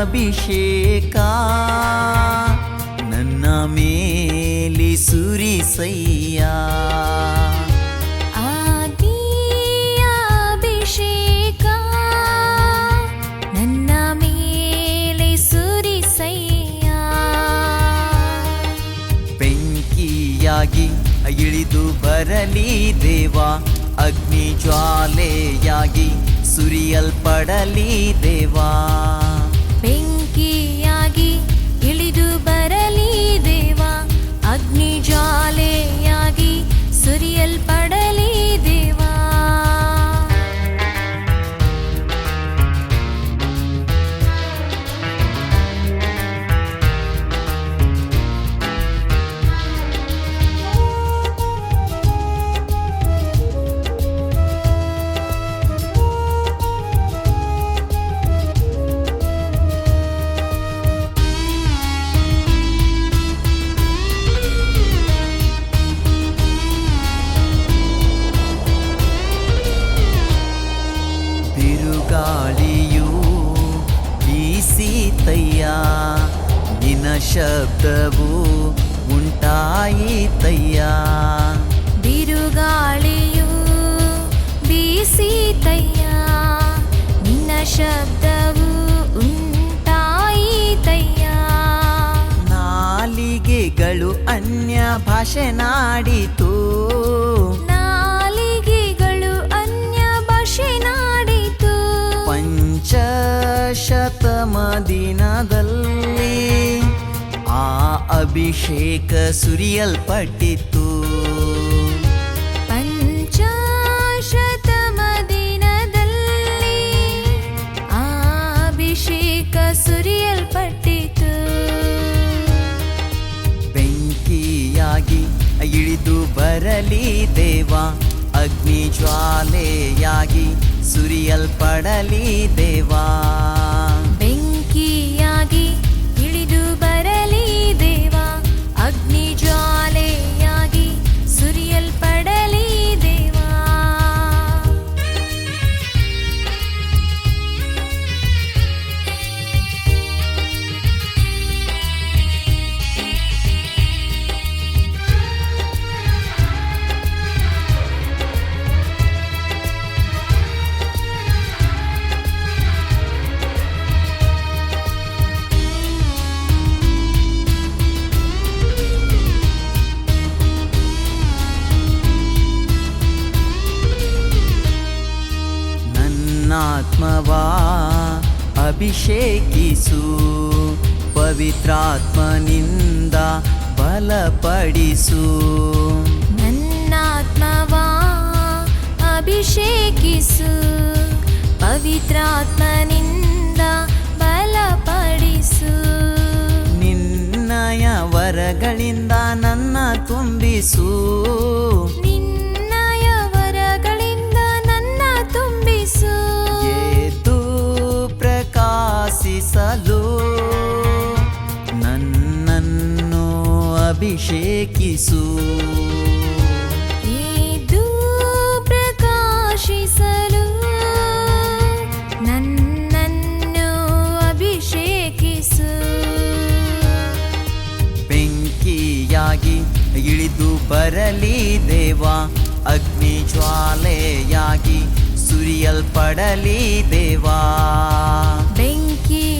ಅಭಿಷೇಕ ನನ್ನ ಮೇಲೆ ಸುರಿಸಯ್ಯ. ಅಭಿಷೇಕ ನನ್ನ ಮೇಲೆ ಸುರಿಸಯ್ಯ. ಬೆಂಕಿಯಾಗಿ ಇಳಿದು ಬರಲಿ ದೇವ ಅಗ್ನಿ ಜ್ವಾಲೆಯಾಗಿ ಸುರಿಯಲ್ಪಡಲಿ ದೇವಾ. ಬೆಂಕಿಯಾಗಿ ಶಬ್ದವು ಉಂಟಾಯಿತಯ್ಯ. ಬಿರುಗಾಳಿಯು ಬೀಸಿತಯ್ಯ. ನಿನ್ನ ಶಬ್ದವು ಉಂಟಾಯಿತಯ್ಯ. ನಾಲಿಗೆಗಳು ಅನ್ಯ ಭಾಷೆ ನಾಡಿತು. ನಾಲಿಗೆಗಳು ಅನ್ಯ ಭಾಷೆ ನಾಡಿತು. ಪಂಚಶತಮ ದಿನದಲ್ಲಿ ಆ ಅಭಿಷೇಕ ಸುರಿಯಲ್ಪಟ್ಟಿತು ಪಂಚಾಶತಮ ದಿನದಲ್ಲಿ ಆ ಅಭಿಷೇಕ ಸುರಿಯಲ್ಪಟ್ಟಿತು ಬೆಂಕಿಯಾಗಿ ಇಳಿದು ಬರಲಿ ದೇವ ಅಗ್ನಿ ಜ್ವಾಲೆಯಾಗಿ ಸುರಿಯಲ್ಪಡಲಿ ದೇವಾ. ನನ್ನಾತ್ಮವಾ ಅಭಿಷೇಕಿಸು. ಪವಿತ್ರಾತ್ಮನಿಂದ ಬಲಪಡಿಸು. ನನ್ನಾತ್ಮವಾ ಅಭಿಷೇಕಿಸು. ಪವಿತ್ರಾತ್ಮನಿಂದ ಬಲಪಡಿಸು. ನಿನ್ನಯ ವರಗಳಿಂದ ನನ್ನ ತುಂಬಿಸು. ಅಭಿಷೇಕಿಸು. ಇದು ಪ್ರಕಾಶಿಸಲು ನನ್ನನ್ನು ಅಭಿಷೇಕಿಸು. ಬೆಂಕಿಯಾಗಿ ಇಳಿದು ಬರಲಿ ದೇವ ಅಗ್ನಿ ಜ್ವಾಲೆಯಾಗಿ ಸುರಿಯಲ್ಪಡಲಿ ದೇವಾ. ಬೆಂಕಿಯಾಗಿ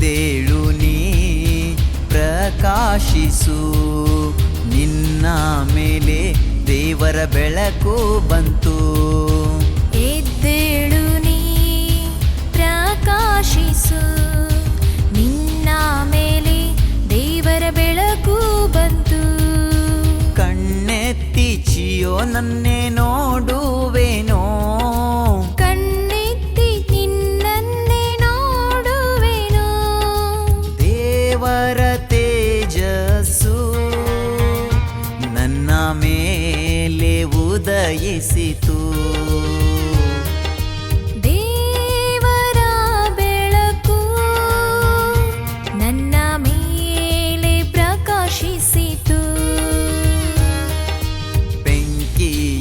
ಎದ್ದೇಳು ನೀ ಪ್ರಕಾಶಿಸು ನಿನ್ನ ಮೇಲೆ ದೇವರ ಬೆಳಕು ಬಂತು.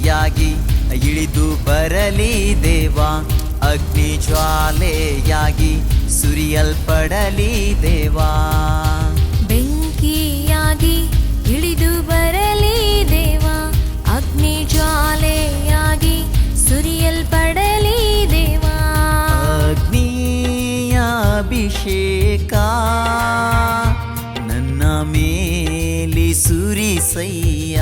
ಬೆಂಕಿಯಾಗಿ ಇಳಿದು ಬರಲಿ ದೇವ ಅಗ್ನಿ ಜ್ವಾಲೆಯಾಗಿ ಸುರಿಯಲ್ಪಡಲಿ ದೇವಾ. ಬೆಂಕಿಯಾಗಿ ಇಳಿದು ಬರಲಿ ದೇವಾ ಅಗ್ನಿ ಜ್ವಾಲೆಯಾಗಿ ಸುರಿಯಲ್ಪಡಲಿ ದೇವ. ಅಗ್ನಿಯ ಅಭಿಷೇಕ ನನ್ನ ಮೇಲೆ ಸುರಿಸಯ್ಯ.